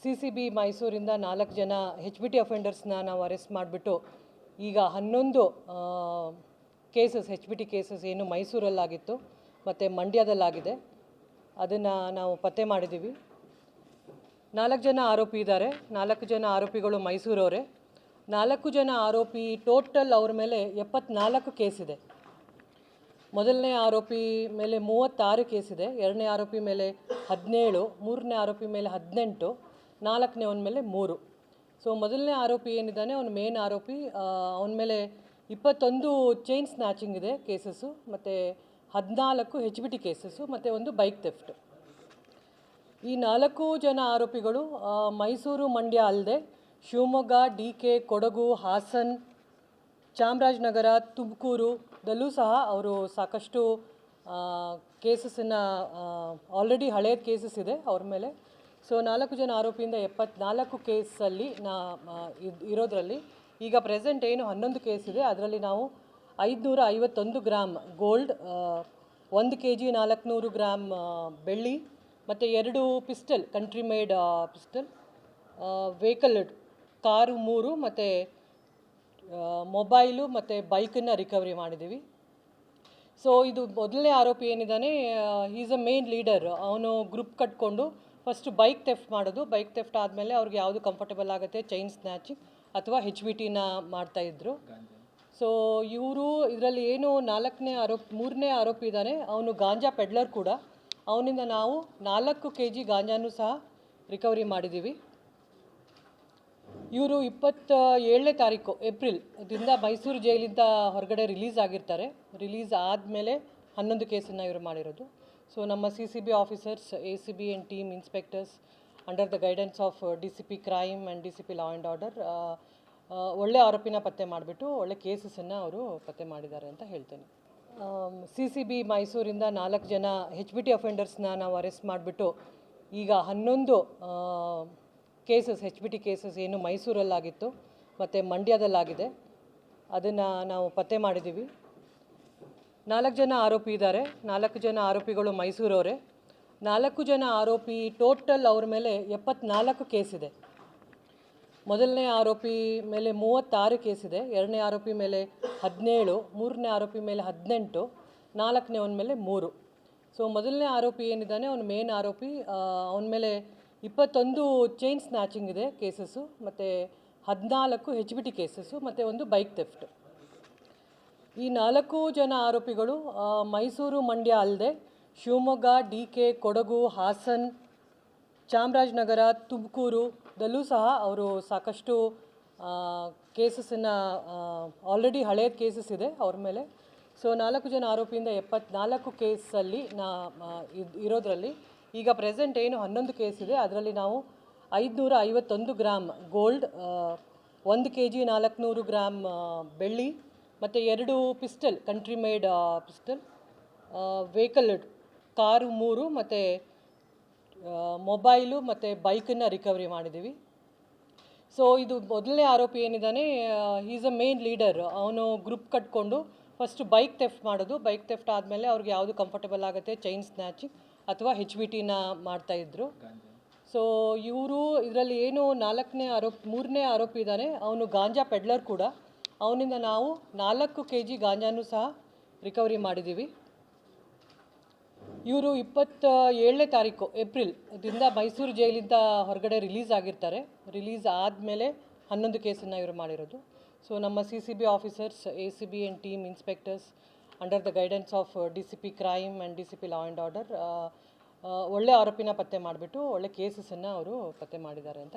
C C B ಮೈಸೂರಿಂದ ನಾಲ್ಕು ಜನ ಹೆಚ್ ಬಿ ಟಿ ಅಫೆಂಡರ್ಸ್ನ ನಾವು ಅರೆಸ್ಟ್ ಮಾಡಿಬಿಟ್ಟು ಈಗ ಹನ್ನೊಂದು cases H B T cases ಏನು ಮೈಸೂರಲ್ಲಾಗಿತ್ತು, ಮತ್ತು ಮಂಡ್ಯದಲ್ಲಾಗಿದೆ. ಅದನ್ನು ನಾವು ಪತ್ತೆ ಮಾಡಿದ್ದೀವಿ. ನಾಲ್ಕು ಜನ ಆರೋಪಿ ಇದ್ದಾರೆ. ನಾಲ್ಕು ಜನ ಆರೋಪಿಗಳು ಮೈಸೂರವರೇ. ನಾಲ್ಕು ಜನ ಆರೋಪಿ ಟೋಟಲ್ ಅವ್ರ ಮೇಲೆ ಎಪ್ಪತ್ನಾಲ್ಕು ಕೇಸಿದೆ ಮೊದಲನೇ ಆರೋಪಿ ಮೇಲೆ ಮೂವತ್ತಾರು ಕೇಸಿದೆ ಎರಡನೇ ಆರೋಪಿ ಮೇಲೆ ಹದಿನೇಳು, ಮೂರನೇ ಆರೋಪಿ ಮೇಲೆ ಹದಿನೆಂಟು. ನಾಲ್ಕನೇ ಅವನ ಮೇಲೆ ಮೂರು. ಸೊ ಮೊದಲನೇ ಆರೋಪಿ ಏನಿದ್ದಾನೆ, ಅವನು ಮೇನ್ ಆರೋಪಿ ಅವನ ಮೇಲೆ ಇಪ್ಪತ್ತೊಂದು ಚೈನ್ ಸ್ನ್ಯಾಚಿಂಗ್ ಇದೆ ಕೇಸಸ್ಸು ಮತ್ತು ಹದಿನಾಲ್ಕು ಹೆಚ್ ಬಿ ಟಿ ಕೇಸಸ್ಸು ಮತ್ತು ಒಂದು ಬೈಕ್ ತೆಫ್ಟ್ ಈ ನಾಲ್ಕು ಜನ ಆರೋಪಿಗಳು ಮೈಸೂರು ಮಂಡ್ಯ ಅಲ್ಲದೆ ಶಿವಮೊಗ್ಗ, ಡಿ ಕೆ, ಕೊಡಗು, ಹಾಸನ್, ಚಾಮರಾಜನಗರ ತುಮಕೂರುದಲ್ಲೂ ಸಹ ಅವರು ಸಾಕಷ್ಟು ಕೇಸಸ್ಸನ್ನು ಆಲ್ರೆಡಿ ಹಳೆಯ ಕೇಸಸ್ ಇದೆ. ಅವ್ರ ಮೇಲೆ ಸೊ ನಾಲ್ಕು ಜನ ಆರೋಪಿಯಿಂದ ಎಪ್ಪತ್ನಾಲ್ಕು ಕೇಸಲ್ಲಿ ನಾ ಇರೋದರಲ್ಲಿ. ಈಗ ಪ್ರೆಸೆಂಟ್ ಏನು ಹನ್ನೊಂದು ಕೇಸ್ ಇದೆ. ಅದರಲ್ಲಿ ನಾವು ಐದುನೂರ ಐವತ್ತೊಂದು ಗ್ರಾಮ್ ಗೋಲ್ಡ್ ಒಂದು ಕೆ ಜಿ ನಾಲ್ಕುನೂರು ಗ್ರಾಮ್ ಬೆಳ್ಳಿ, ಮತ್ತು ಎರಡು pistol, country made pistol vehicle car ಮೂರು, ಮತ್ತು ಮೊಬೈಲು, ಮತ್ತು ಬೈಕನ್ನು ರಿಕವರಿ ಮಾಡಿದ್ದೀವಿ. ಸೊ ಇದು ಮೊದಲನೇ ಆರೋಪಿ ಏನಿದ್ದಾನೆ ಈಸ್ ಅ ಮೇನ್ ಲೀಡರ್ ಅವನು ಗ್ರೂಪ್ ಕಟ್ಕೊಂಡು ಫಸ್ಟ್ ಬೈಕ್ ಥೆಫ್ಟ್ ಮಾಡೋದು. ಬೈಕ್ ಥೆಫ್ಟ್ ಆದಮೇಲೆ ಅವ್ರಿಗೆ ಯಾವುದು ಕಂಫರ್ಟಬಲ್ ಆಗುತ್ತೆ ಚೈನ್ ಸ್ನ್ಯಾಚಿಂಗ್ ಅಥವಾ ಹೆಚ್ ವಿ ಟಿನ ಮಾಡ್ತಾಯಿದ್ರು ಸೊ ಇವರು ಇದರಲ್ಲಿ ಏನು ನಾಲ್ಕನೇ ಆರೋಪ, ಮೂರನೇ ಆರೋಪಿ ಇದ್ದಾನೆ ಅವನು ಗಾಂಜಾ ಪೆಡ್ಲರ್ ಕೂಡ. ಅವನಿಂದ ನಾವು ನಾಲ್ಕು ಕೆ ಜಿ ಗಾಂಜಾನೂ ಸಹ ರಿಕವರಿ ಮಾಡಿದ್ದೀವಿ ಇವರು ಇಪ್ಪತ್ತ ಏಳನೇ ತಾರೀಕು, ಏಪ್ರಿಲ್ ದಿಂದ ಮೈಸೂರು ಜೈಲಿಂದ ಹೊರಗಡೆ ರಿಲೀಸ್ ಆಗಿರ್ತಾರೆ. ರಿಲೀಸ್ ಆದಮೇಲೆ ಹನ್ನೊಂದು ಕೇಸನ್ನು ಇವರು ಮಾಡಿರೋದು. ಸೊ ನಮ್ಮ C C B officers A C B and team inspectors under the guidance of D C P crime and D C P law and order ಒಳ್ಳೆ ಆರೋಪಿನ ಪತ್ತೆ ಮಾಡಿಬಿಟ್ಟು ಒಳ್ಳೆ ಕೇಸಸನ್ನು ಅವರು ಪತ್ತೆ ಮಾಡಿದ್ದಾರೆ ಅಂತ ಹೇಳ್ತೇನೆ. ಸಿ ಸಿ ಬಿ ಮೈಸೂರಿಂದ ನಾಲ್ಕು ಜನ ಹೆಚ್ ಬಿ ಟಿ ಅಫೆಂಡರ್ಸ್ನ ನಾವು ಅರೆಸ್ಟ್ ಮಾಡಿಬಿಟ್ಟು ಈಗ ಹನ್ನೊಂದು cases H B T cases ಏನು ಮೈಸೂರಲ್ಲಾಗಿತ್ತು, ಮತ್ತು ಮಂಡ್ಯದಲ್ಲಾಗಿದೆ, ಅದನ್ನು ನಾವು ಪತ್ತೆ ಮಾಡಿದ್ದೀವಿ. ನಾಲ್ಕು ಜನ ಆರೋಪಿ ಇದ್ದಾರೆ. ನಾಲ್ಕು ಜನ ಆರೋಪಿಗಳು ಮೈಸೂರವರೇ. ನಾಲ್ಕು ಜನ ಆರೋಪಿ ಟೋಟಲ್ ಅವ್ರ ಮೇಲೆ ಎಪ್ಪತ್ನಾಲ್ಕು ಇದೆ. ಮೊದಲನೇ ಆರೋಪಿ ಮೇಲೆ ಮೂವತ್ತಾರು ಕೇಸಿದೆ ಎರಡನೇ ಆರೋಪಿ ಮೇಲೆ ಹದಿನೇಳು, ಮೂರನೇ ಆರೋಪಿ ಮೇಲೆ ಹದಿನೆಂಟು, ನಾಲ್ಕನೇ ಅವನ ಮೇಲೆ ಮೂರು. ಸೊ ಮೊದಲನೇ ಆರೋಪಿ ಏನಿದ್ದಾನೆ, ಅವನು ಮೇನ್ ಆರೋಪಿ ಅವನ ಮೇಲೆ ಇಪ್ಪತ್ತೊಂದು ಚೈನ್ ಸ್ನ್ಯಾಚಿಂಗ್ ಇದೆ ಕೇಸಸ್ಸು, ಮತ್ತು ಹದಿನಾಲ್ಕು ಹೆಚ್ ಬಿ ಟಿ ಕೇಸಸ್ಸು ಮತ್ತು ಒಂದು ಬೈಕ್ ಥೆಫ್ಟ್ ಈ ನಾಲ್ಕು ಜನ ಆರೋಪಿಗಳು ಮೈಸೂರು ಮಂಡ್ಯ ಅಲ್ಲದೆ ಶಿವಮೊಗ್ಗ, ಡಿ ಕೆ, ಕೊಡಗು, ಹಾಸನ್, ಚಾಮರಾಜನಗರ ತುಮಕೂರುದಲ್ಲೂ ಸಹ ಅವರು ಸಾಕಷ್ಟು ಕೇಸಸ್ಸನ್ನು ಆಲ್ರೆಡಿ ಹಳೆಯ ಕೇಸಸ್ ಇದೆ ಅವ್ರ ಮೇಲೆ. ಸೊ ನಾಲ್ಕು ಜನ ಆರೋಪಿಯಿಂದ ಎಪ್ಪತ್ನಾಲ್ಕು ಕೇಸಲ್ಲಿ ನಾ ಇರೋದ್ರಲ್ಲಿ ಈಗ ಪ್ರೆಸೆಂಟ್ ಏನು ಹನ್ನೊಂದು ಕೇಸ್ ಇದೆ. ಅದರಲ್ಲಿ ನಾವು ಐದುನೂರ ಐವತ್ತೊಂದು ಗ್ರಾಮ್ ಗೋಲ್ಡ್ ಒಂದು ಕೆ ಜಿ ನಾಲ್ಕುನೂರು ಗ್ರಾಮ್ ಬೆಳ್ಳಿ ಮತ್ತು ಎರಡು pistol country made pistol vehicle car ಮೂರು ಮತ್ತು ಮೊಬೈಲು ಮತ್ತು ಬೈಕನ್ನು ರಿಕವರಿ ಮಾಡಿದ್ದೀವಿ. ಸೊ ಇದು ಮೊದಲನೇ ಆರೋಪಿ ಏನಿದ್ದಾನೆ ಈಸ್ ಅ ಮೇನ್ ಲೀಡರ್ ಅವನು ಗ್ರೂಪ್ ಕಟ್ಕೊಂಡು ಫಸ್ಟ್ ಬೈಕ್ ತೆಫ್ಟ್ ಮಾಡೋದು. ಬೈಕ್ ತೆಫ್ಟ್ ಆದಮೇಲೆ ಅವ್ರಿಗೆ ಯಾವುದು ಕಂಫರ್ಟಬಲ್ ಆಗುತ್ತೆ ಚೈನ್ ಸ್ನ್ಯಾಚಿಂಗ್ ಅಥವಾ ಹೆಚ್ ವಿ ಟಿನ ಮಾಡ್ತಾಯಿದ್ರು ಸೊ ಇವರು ಇದರಲ್ಲಿ ಏನು ನಾಲ್ಕನೇ ಆರೋಪಿ, ಮೂರನೇ ಆರೋಪಿ ಇದ್ದಾನೆ. ಅವನು ಗಾಂಜಾ ಪೆಡ್ಲರ್ ಕೂಡ. ಅವನಿಂದ ನಾವು ನಾಲ್ಕು ಕೆ ಜಿ ಗಾಂಜಾನು ಸಹ ರಿಕವರಿ ಮಾಡಿದ್ದೀವಿ. ಇವರು ಇಪ್ಪತ್ತ ಏಳನೇ ತಾರೀಕು, ಏಪ್ರಿಲ್ ದಿಂದ ಮೈಸೂರು ಜೈಲಿಂದ ಹೊರಗಡೆ ರಿಲೀಸ್ ಆಗಿರ್ತಾರೆ. ರಿಲೀಸ್ ಆದಮೇಲೆ ಹನ್ನೊಂದು ಕೇಸನ್ನು ಇವರು ಮಾಡಿರೋದು. ಸೊ, ನಮ್ಮ C C B officers, A C B and team inspectors under the guidance of D C P crime and D C P law and order ಒಳ್ಳೆ ಆರೋಪಿನ ಪತ್ತೆ ಮಾಡಿಬಿಟ್ಟು ಒಳ್ಳೆ ಕೇಸಸನ್ನು ಅವರು ಪತ್ತೆ ಮಾಡಿದ್ದಾರೆ ಅಂತ